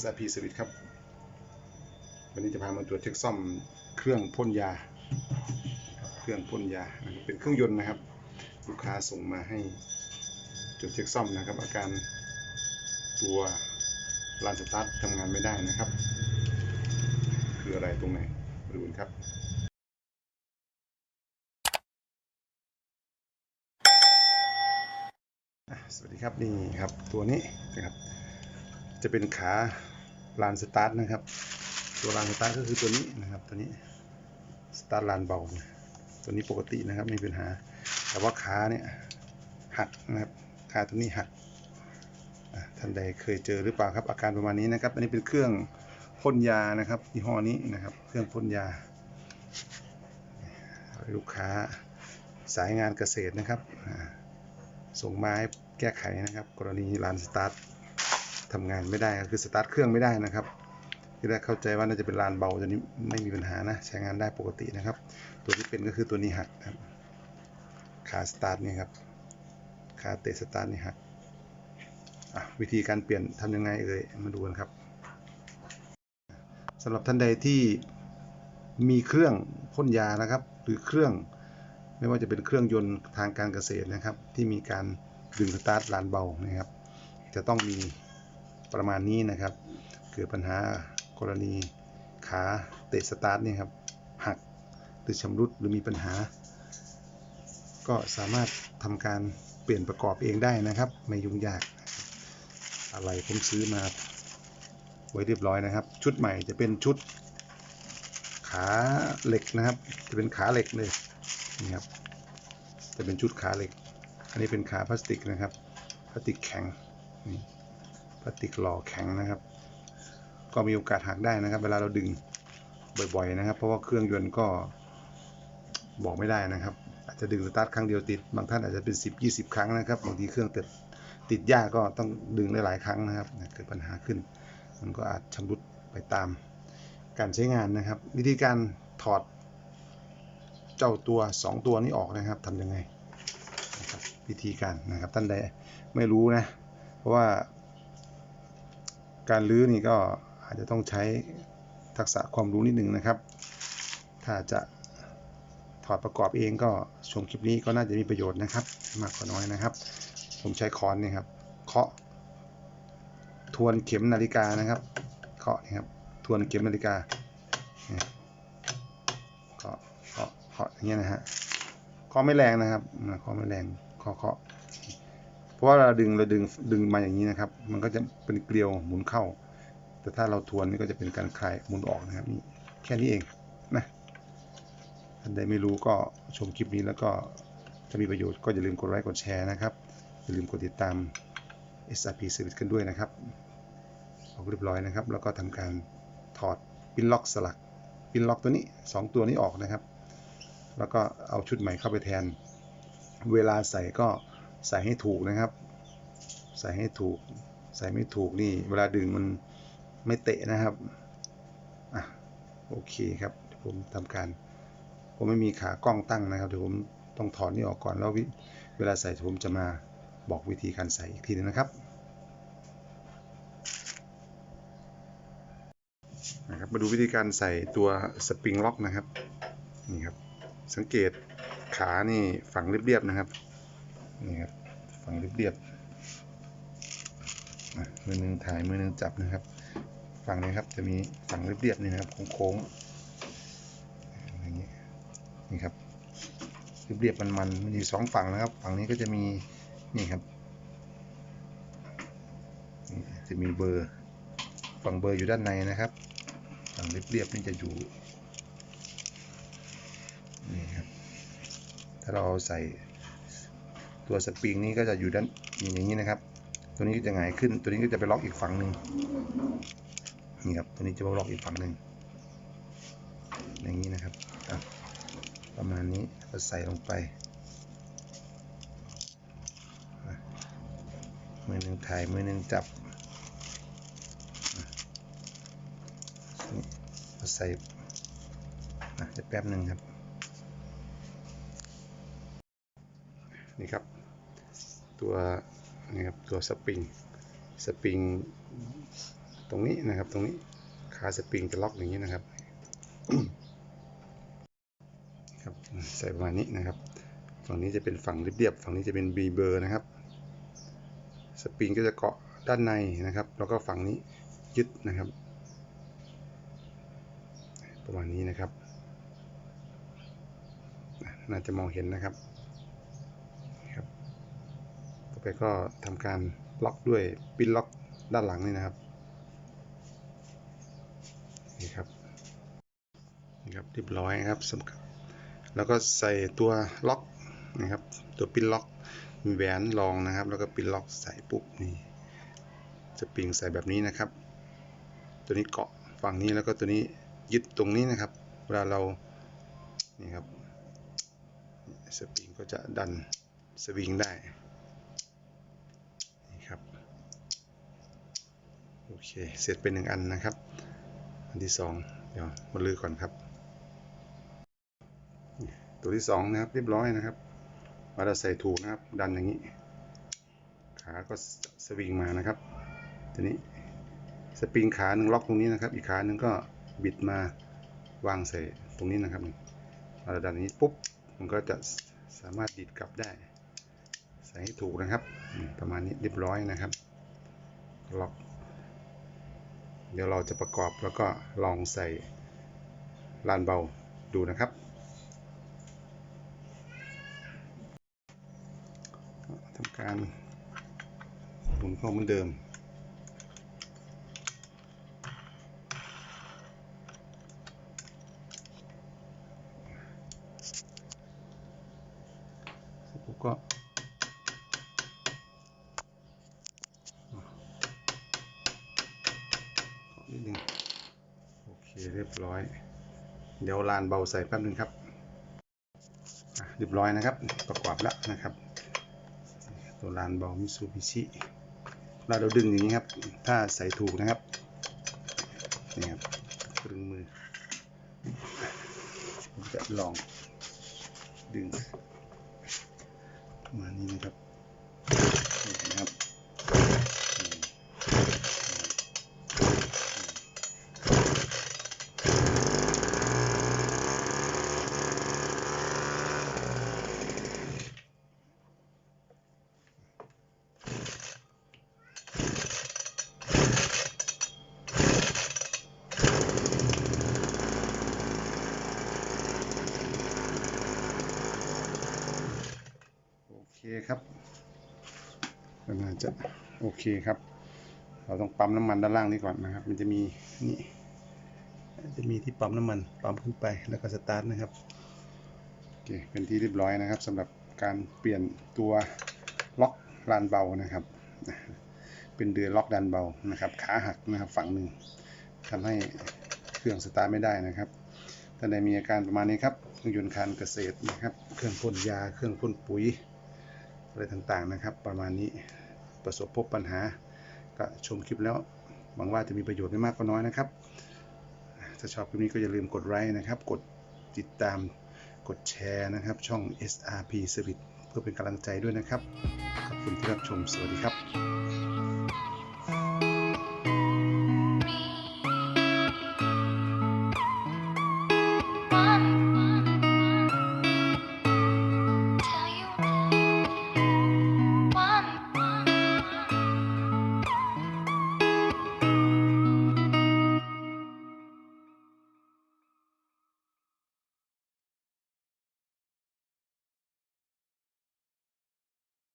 SRP Service ครับ วันนี้จะพามาตรวจเช็คซ่อมเครื่องพ่นยา เครื่องพ่นยา เป็นเครื่องยนต์นะครับ ลูกค้าส่งมาให้ตรวจเช็คซ่อมนะครับ อาการตัวลานสตาร์ททำงานไม่ได้นะครับ คืออะไรตรงไหนดูนครับสวัสดีครับนี่ครับตัวนี้นะครับ จะเป็นขาลานสตาร์ทนะครับ ตัวลานสตาร์ทก็คือตัวนี้นะครับ ตัวนี้สตาร์ทลานเบาตัวนี้ปกตินะครับไม่มีปัญหา แต่ว่าขาเนี่ยหักนะครับขาตัวนี้หักท่านใดเคยเจอหรือเปล่าครับ อาการประมาณนี้นะครับ อันนี้เป็นเครื่องพ่นยานะครับยี่ห้อนี้นะครับ เครื่องพ่นยา ลูกค้าสายงานเกษตรนะครับ ส่งมาให้แก้ไขนะครับ กรณีลานสตาร์ท ทำงานไม่ได้ก็คือสตาร์ทเครื่องไม่ได้นะครับ ที่แรกเข้าใจว่าน่าจะเป็นลานเบาตัวนี้ไม่มีปัญหานะ ใช้งานได้ปกตินะครับ ตัวที่เป็นก็คือตัวนี้หักครับขาสตาร์ทนี่ครับขาเตะสตาร์ทนี่หักวิธีการเปลี่ยนทำยังไงเอ่ยมาดูกันครับสำหรับท่านใดที่มีเครื่องพ่นยานะครับ หรือเครื่องไม่ว่าจะเป็นเครื่องยนต์ทางการเกษตรนะครับ ที่มีการดึงสตาร์ทลานเบานะครับ จะต้องมี ประมาณนี้นะครับ เกิดปัญหากรณีขาเตะสตาร์ทนี่ครับหักหรือชำรุดหรือมีปัญหา ก็สามารถทำการเปลี่ยนประกอบเองได้นะครับ ไม่ยุ่งยาก อะไรผมซื้อมาไว้เรียบร้อยนะครับ ชุดใหม่จะเป็นชุดขาเหล็กนะครับ จะเป็นขาเหล็กเลยนี่ครับจะเป็นชุดขาเหล็ก อันนี้เป็นขาพลาสติกนะครับพลาสติกแข็งนี่ พลาสติกหล่อแข็งนะครับ ก็มีโอกาสหักได้นะครับ เวลาเราดึงบ่อยๆนะครับ เพราะว่าเครื่องยนต์ก็บอกไม่ได้นะครับ อาจจะดึงสตาร์ทครั้งเดียวติด บางท่านอาจจะเป็น 10 20 ครั้งนะครับบางทีเครื่องติดติดยากก็ต้องดึงหลายๆครั้งนะครับเกิดปัญหาขึ้น มันก็อาจชำรุดไปตามการใช้งานนะครับ วิธีการถอดเจ้าตัว 2 ตัวนี้ออกนะครับทำยังไงนะครับวิธีการนะครับท่านใดไม่รู้นะ เพราะว่า การลื้อนี่ก็อาจจะต้องใช้ทักษะความรู้นิดหนึ่งนะครับ ถ้าจะถอดประกอบเองก็ชมคลิปนี้ก็น่าจะมีประโยชน์นะครับ มากกว่าน้อยนะครับ ผมใช้ค้อนนี่ครับเคาะทวนเข็มนาฬิกานะครับเคาะนี่ครับทวนเข็มนาฬิกาเนี่ยเคาะเคาะเคาะอย่างเงี้ยนะฮะเคาะไม่แรงนะครับเคาะไม่แรงเคาะเคาะ เพราะว่าเราดึงเราดึงดึงมาอย่างนี้นะครับ มันก็จะเป็นเกลียวหมุนเข้า แต่ถ้าเราทวนนี่ก็จะเป็นการคลายหมุนออกนะครับนี่แค่นี้เองนะท่านใดไม่รู้ก็ชมคลิปนี้แล้วก็ถ้ามีประโยชน์ก็อย่าลืมกดไลค์กดแชร์นะครับอย่าลืมกดติดตาม SRP Service กันด้วยนะครับออกเรียบร้อยนะครับ แล้วก็ทำการถอดปินล็อกสลักปินล็อกตัวนี้ 2 ตัวนี้ออกนะครับ แล้วก็เอาชุดใหม่เข้าไปแทน เวลาใส่ก็ ใส่ให้ถูกนะครับ ใส่ให้ถูก ใส่ไม่ถูกนี่ เวลาดึงมันไม่เตะนะครับอะโอเคครับผมทำการ ผมไม่มีขากล้องตั้งนะครับเดี๋ยวผมต้องถอดนี่ออกก่อนแล้ววิเวลาใส่ผมจะมาบอกวิธีการใส่อีกทีนึงนะครับนะครับมาดูวิธีการใส่ตัวสปริงล็อกนะครับนี่ครับสังเกตขานี่ฝังเรียบๆนะครับ นี่ครับฝังเรียบๆมือหนึ่งถ่ายมือหนึ่งจับนะครับ ฝั่งนี้ครับจะมีฝังเรียบๆนี่นะครับโค้งๆอย่างนี้นี่ครับเรียบๆมันๆมันอยู่สองฝั่งนะครับ ฝั่งนี้ก็จะมีนี่ครับจะมีเบอร์ฝั่งเบอร์อยู่ด้านในนะครับ ฝั่งเรียบๆนี่จะอยู่นี่ครับถ้าเราใส่ ตัวสปริงนี้ก็จะอยู่ด้านอย่างนี้นะครับ ตัวนี้ก็จะหงายขึ้น ตัวนี้ก็จะไปล็อกอีกฝั่งหนึ่งนี่ครับ ตัวนี้จะไปล็อกอีกฝั่งหนึ่งอย่างนี้นะครับ ประมาณนี้เราใส่ลงไปมือหนึ่งถ่ายมือหนึ่งจับใส่นะแป๊บหนึ่งครับ นี่ครับ ตัวนี่ครับตัวสปริงสปริงตรงนี้นะครับตรงนี้ขาสปริงจะล็อกอย่างนี้นะครับครับใส่ประมาณนี้นะครับ ฝั่งนี้จะเป็นฝั่งเรียบๆฝั่งนี้จะเป็นบีเบอร์นะครับสปริงก็จะเกาะด้านในนะครับ แล้วก็ฝั่งนี้ยึดนะครับ ประมาณนี้นะครับ น่าจะมองเห็นนะครับ ต่ก็ทำการล็อกด้วยปินล็อกด้านหลังนี่นะครับนี่ครับนี่ครับเรียบร้อยนะครับสำหรับแล้วก็ใส่ตัวล็อกนะครับ ตัวปินล็อกมีแหวนรองนะครับ แล้วก็ปินล็อกใส่ปุ๊บนี่จะปิงใส่แบบนี้นะครับ ตัวนี้เกาะฝั่งนี้แล้วก็ตัวนี้ยึดตรงนี้นะครับ เวลาเรานี่ครับสปริงก็จะดันสวิงได้นี่ครับโอเค เสร็จเป็นหนึ่งอันนะครับ อันที่สองเดี๋ยวมาลือก่อนครับ ตัวที่สองนะครับเรียบร้อยนะครับเวลาใส่ถูกนะครับ ดันอย่างนี้ ขาก็สวิงมานะครับ ทีนี้สปริงขาหนึ่งล็อกตรงนี้นะครับ อีกขาหนึ่งก็บิดมาวางใส่ตรงนี้นะครับเวลาดันอย่างนี้ปุ๊บมันก็จะสามารถดีดกลับได้ ใส่ให้ถูกนะครับ ประมาณนี้เรียบร้อยนะครับล็อก เดี๋ยวเราจะประกอบแล้วก็ลองใส่ลานเบาดูนะครับ ทำการหมุนเข้าเหมือนเดิมก็ขอนิดนึงโอ เคเรียบร้อย เดี๋ยวลานเบาใส่แป๊บนึงครับเรียบร้อยนะครับ ประกอบแล้วนะครับ ตัวลานเบามิซูบิชิเราเราดึงอย่างนี้ครับ ถ้าใส่ถูกนะครับนี่ครับกรึงมือผมจะลองดึงมานี้นะครับนี่นะครับนี่โอเคครับก็น่า จะโอเคครับ เราต้องปั๊มน้ำมันด้านล่างนี้ก่อนนะครับ มันจะมีนี่จะมีที่ปั๊มน้ำมันปั๊มขึ้นไปแล้วก็สตาร์ทนะครับโอเคเป็นที่เรียบร้อยนะครับสำหรับการเปลี่ยนตัวล็อกลานเบานะครับ เป็นเดือล็อกดันเบานะครับ ขาหักนะครับฝั่งหนึ่งทำให้เครื่องสตาร์ทไม่ได้นะครับท่านใดมีอาการประมาณนี้ครับเครื่องยนต์การเกษตรนะครับ เครื่องพ่นยา เครื่องพ่นปุ๋ยอะไรต่างๆนะครับ ประมาณนี้ ประสบพบปัญหา ก็ชมคลิปแล้วหวังว่าจะมีประโยชน์ไม่มากก็น้อยนะครับ ถ้าชอบคลิปนี้ก็อย่าลืมกดไลค์นะครับ กดติดตาม กดแชร์นะครับ ช่อง SRP Service เพื่อเป็นกำลังใจด้วยนะครับ ขอบคุณที่รับชม สวัสดีครับ